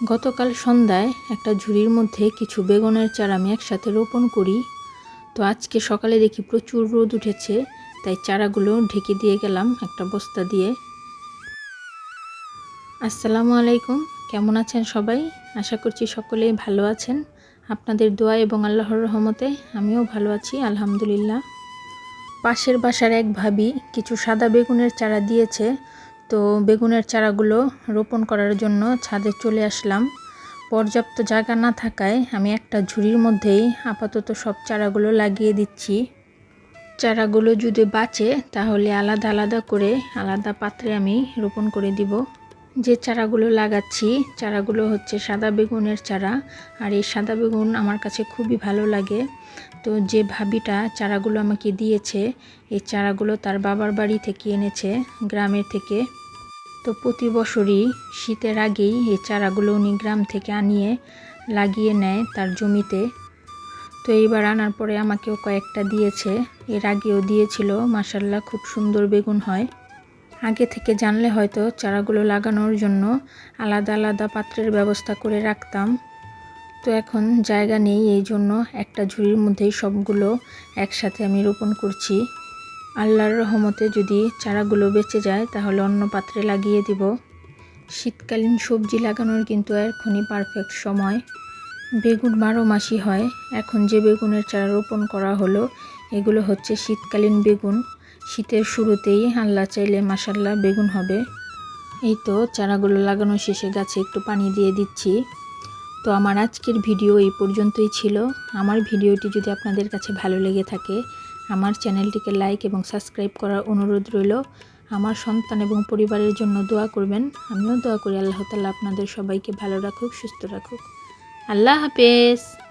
গতকাল সন্ধ্যায় একটা ঝুড়ির মধ্যে কিছু বেগুনের চারা আমি একসাথে রোপণ করি। তো আজকে সকালে দেখি প্রচুর রোদ উঠেছে, তাই চারাগুলো ঢেকে দিয়ে গেলাম একটা বস্তা দিয়ে। আসসালামু আলাইকুম, কেমন আছেন সবাই? আশা করছি সকলেই ভালো আছেন। আপনাদের দোয়া এবং আল্লাহর রহমতে আমিও ভালো আছি, আলহামদুলিল্লাহ। পাশের বাসার এক ভাবি কিছু সাদা বেগুনের চারা দিয়েছে তো বেগুনের চারাগুলো রোপণ করার জন্য ছাদে চলে আসলাম। পর্যাপ্ত জায়গা না থাকায় আমি একটা ঝুড়ির মধ্যেই আপাতত সব চারাগুলো লাগিয়ে দিচ্ছি। চারাগুলো যদি বাঁচে তাহলে আলাদা আলাদা করে আলাদা পাত্রে আমি রোপণ করে দিব। যে চারাগুলো লাগাচ্ছি, চারাগুলো হচ্ছে সাদা বেগুনের চারা আর এই সাদা বেগুন আমার কাছে খুবই ভালো লাগে। তো যে ভাবিটা চারাগুলো আমাকে দিয়েছে, এই চারাগুলো তার বাবার বাড়ি থেকে এনেছে, গ্রামের থেকে। তো প্রতি বছরই শীতের আগেই এই চারাগুলো উনি গ্রাম থেকে আনিয়ে লাগিয়ে নেয় তার জমিতে। তো এইবার আনার পরে আমাকেও কয়েকটা দিয়েছে। এর আগেও দিয়েছিল মাসাল্লাহ খুব সুন্দর বেগুন হয়। আগে থেকে জানলে হয়তো চারাগুলো লাগানোর জন্য আলাদা আলাদা পাত্রের ব্যবস্থা করে রাখতাম। তো এখন জায়গা নেই, এই জন্য একটা ঝুড়ির মধ্যেই সবগুলো একসাথে আমি রোপণ করছি। আল্লাহর রহমতে যদি চারাগুলো বেঁচে যায়, তাহলে অন্য পাত্রে লাগিয়ে দিব। শীতকালীন সবজি লাগানোর কিন্তু এখনই পারফেক্ট সময়। বেগুন বারো মাসই হয়। এখন যে বেগুনের চারা রোপণ করা হলো, এগুলো হচ্ছে শীতকালীন বেগুন। শীতের শুরুতেই আল্লাহ চাইলে মাসাল্লাহ বেগুন হবে। এই তো চারাগুলো লাগানো শেষে গাছে একটু পানি দিয়ে দিচ্ছি। তো আমার আজকের ভিডিও এই পর্যন্তই ছিল। আমার ভিডিওটি যদি আপনাদের কাছে ভালো লেগে থাকে আমার চ্যানেলটিকে লাইক এবং সাবস্ক্রাইব করার অনুরোধ রইল। আমার সন্তান এবং পরিবারের জন্য দোয়া করবেন। আমিও দোয়া করি, আল্লাহ তালা আপনাদের সবাইকে ভালো রাখুক, সুস্থ রাখুক। আল্লাহ হাফেজ।